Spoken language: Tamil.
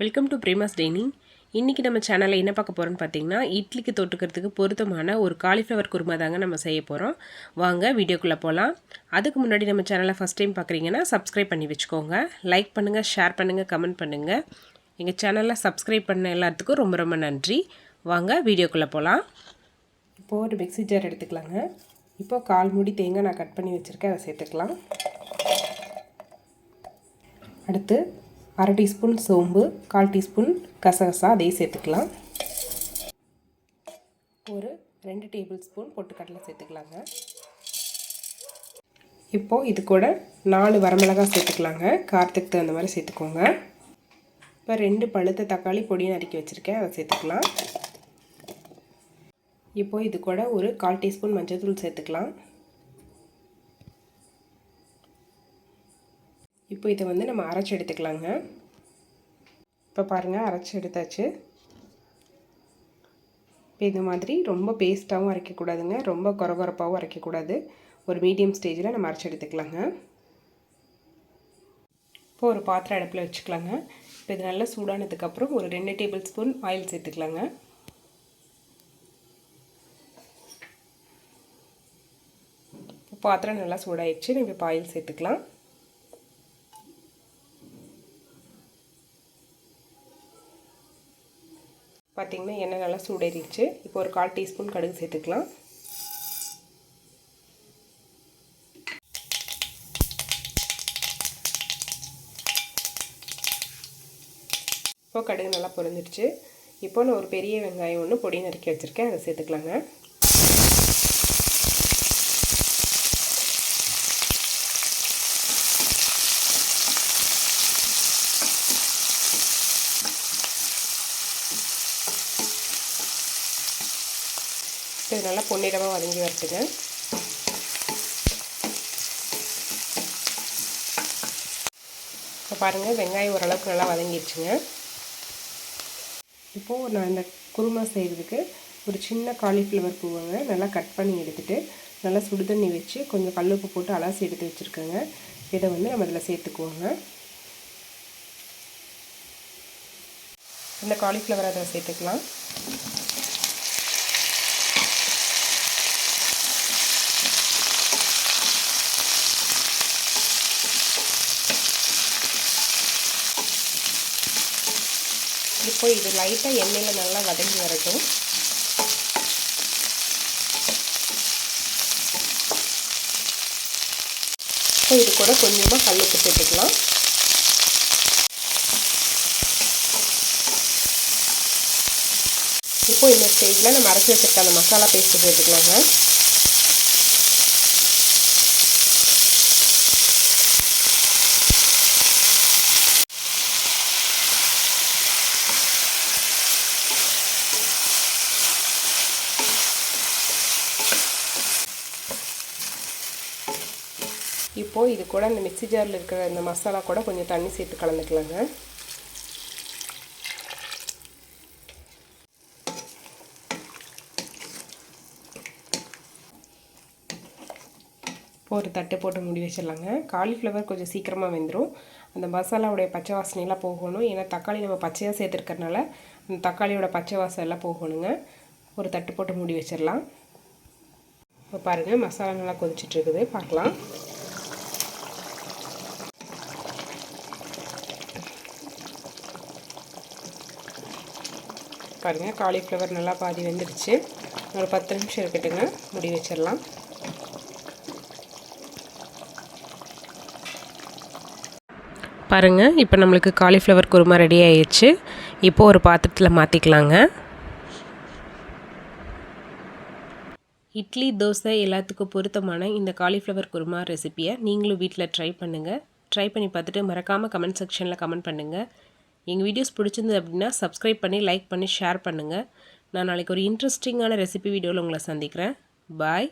வெல்கம் டு பிரேமாஸ் டைனிங் இன்றைக்கி நம்ம சேனலில் என்ன பார்க்க போகிறோம்னு பார்த்தீங்கன்னா இட்லிக்கு தொட்டுக்கிறதுக்கு பொருத்தமான ஒரு காலிஃப்ளவர் குருமா தாங்க நம்ம செய்ய போகிறோம் வாங்க வீடியோக்குள்ளே போகலாம் அதுக்கு முன்னாடி நம்ம சேனலை ஃபஸ்ட் டைம் பார்க்குறீங்கன்னா சப்ஸ்கிரைப் பண்ணி வச்சுக்கோங்க. லைக் பண்ணுங்கள் ஷேர் பண்ணுங்கள் கமெண்ட் பண்ணுங்கள் எங்கள் சேனலில் சப்ஸ்கிரைப் பண்ண எல்லாத்துக்கும் ரொம்ப ரொம்ப நன்றி. வாங்க வீடியோக்குள்ளே போகலாம் இப்போது ஒரு மிக்ஸி ஜார் எடுத்துக்கலாங்க. இப்போது கால் மூடி தேங்காய் நான் கட் பண்ணி வச்சுருக்கேன் அதை சேர்த்துக்கலாம். அடுத்து அரை டீஸ்பூன் சோம்பு கால் டீஸ்பூன் கசகசா அதையும் சேர்த்துக்கலாம். ஒரு ரெண்டு டேபிள் ஸ்பூன் பொட்டுக்கடலை சேர்த்துக்கலாங்க. இப்போது இது கூட நாலு வரமிளகாய் சேர்த்துக்கலாங்க. காரத்துக்கு தகுந்த மாதிரி சேர்த்துக்கோங்க. இப்போ ரெண்டு பழுத்த தக்காளி பொடியை நறுக்கி வச்சுருக்கேன். அதை சேர்த்துக்கலாம். இப்போது இது கூட ஒரு கால் டீஸ்பூன் மஞ்சள் தூள் சேர்த்துக்கலாம். இப்போ இதை வந்து நம்ம அரைச்சி எடுத்துக்கலாங்க. இப்போ பாருங்கள் அரைச்சி எடுத்தாச்சு. இப்போ இது மாதிரி ரொம்ப பேஸ்ட்டாகவும் அரைக்கக்கூடாதுங்க. ரொம்ப குறகுறப்பாகவும் அரைக்கக்கூடாது. ஒரு மீடியம் ஸ்டேஜில் நம்ம அரைச்சி எடுத்துக்கலாங்க. இப்போ ஒரு பாத்திரம் அடுப்பில் வச்சுக்கலாங்க. இப்போ இது நல்லா சூடானதுக்கப்புறம் ஒரு ரெண்டு டேபிள் ஸ்பூன் ஆயில் சேர்த்துக்கலாங்க பாத்திரம் நல்லா சூடாயிடுச்சு. நம்ம இப்போ ஆயில் சேர்த்துக்கலாம். பார்த்திங்கன்னா எண்ணெய் நல்லா சூடேறிடுச்சு. இப்போ ஒரு கால் டீஸ்பூன் கடுகு சேர்த்துக்கலாம். இப்போ கடுகு நல்லா பொரிஞ்சிடுச்சு. இப்போ நான் ஒரு பெரிய வெங்காயம் ஒன்று பொடி நறுக்கி வச்சுருக்கேன். அதை சேர்த்துக்கலாங்க. இது நல்லா பொன்னிறமாக வதங்கி வரட்டுங்க. இப்போ பாருங்கள் வெங்காயம் ஓரளவுக்கு நல்லா வதங்கிடுச்சுங்க. இப்போது நான் இந்த குருமா செய்கிறதுக்கு ஒரு சின்ன காலிஃப்ளவர் பூவைங்க நல்லா கட் பண்ணி எடுத்துகிட்டு நல்லா சுடுதண்ணி வச்சு கொஞ்சம் கல்லுப்பு போட்டு அலசி எடுத்து வச்சுருக்கோங்க. இதை வந்து நம்ம இதில் சேர்த்துக்குவோங்க. இந்த காலிஃப்ளவர் அதை சேர்த்துக்கலாம். இப்போ இது லைட்டாக எண்ணெயில் நல்லா வதங்கி வரட்டும். இப்போ இது கூட கொஞ்சமாக கல்லுப்பு சேர்த்துக்கலாம். இப்போ இந்த ஸ்டேஜில் நம்ம அரைச்சி வச்சுருக்க அந்த மசாலா பேஸ்ட்டு சேர்த்துக்கலாங்க இப்போது இது கூட அந்த மிக்சி ஜாரில் இருக்கிற இந்த மசாலா கூட கொஞ்சம் தண்ணி சேர்த்து கலந்துக்கலாங்க. ஒரு தட்டு போட்டு மூடி வச்சிடலாங்க. காலிஃப்ளவர் கொஞ்சம் சீக்கிரமாக வெந்துடும் அந்த மசாலாவுடைய பச்சை வாசனையெல்லாம் போகணும். ஏன்னா தக்காளி நம்ம பச்சையாக சேர்த்துருக்கறனால அந்த தக்காளியோட பச்சை வாசம் எல்லாம் போகணுங்க. ஒரு தட்டு போட்டு மூடி வச்சிடலாம். இப்போ பாருங்கள் மசாலா நல்லா கொதிச்சிட்ருக்குது பார்க்கலாம். பாருங்கள் காலிஃப்ளவர் நல்லா பாதி வெந்துடுச்சு. ஒரு பத்து நிமிஷம் இருக்கட்டுங்க. முடி வச்சிடலாம். பாருங்கள் இப்போ நம்மளுக்கு காலிஃப்ளவர் குருமா ரெடி ஆயிடுச்சு இப்போது ஒரு பாத்திரத்தில் மாற்றிக்கலாங்க இட்லி தோசை எல்லாத்துக்கும் பொருத்தமான இந்த காலிஃப்ளவர் குருமா ரெசிப்பியை நீங்களும் வீட்டில் ட்ரை பண்ணுங்கள் ட்ரை பண்ணி பார்த்துட்டு மறக்காமல் கமெண்ட் செக்ஷனில் கமெண்ட் பண்ணுங்கள் எங்கள் வீடியோஸ் பிடிச்சிருந்தது அப்படின்னா சப்ஸ்கிரைப் பண்ணி லைக் பண்ணி ஷேர் பண்ணுங்கள் நான் நாளைக்கு ஒரு இன்ட்ரெஸ்டிங்கான ரெசிபி வீடியோவில் உங்களை சந்திக்கிறேன். பாய்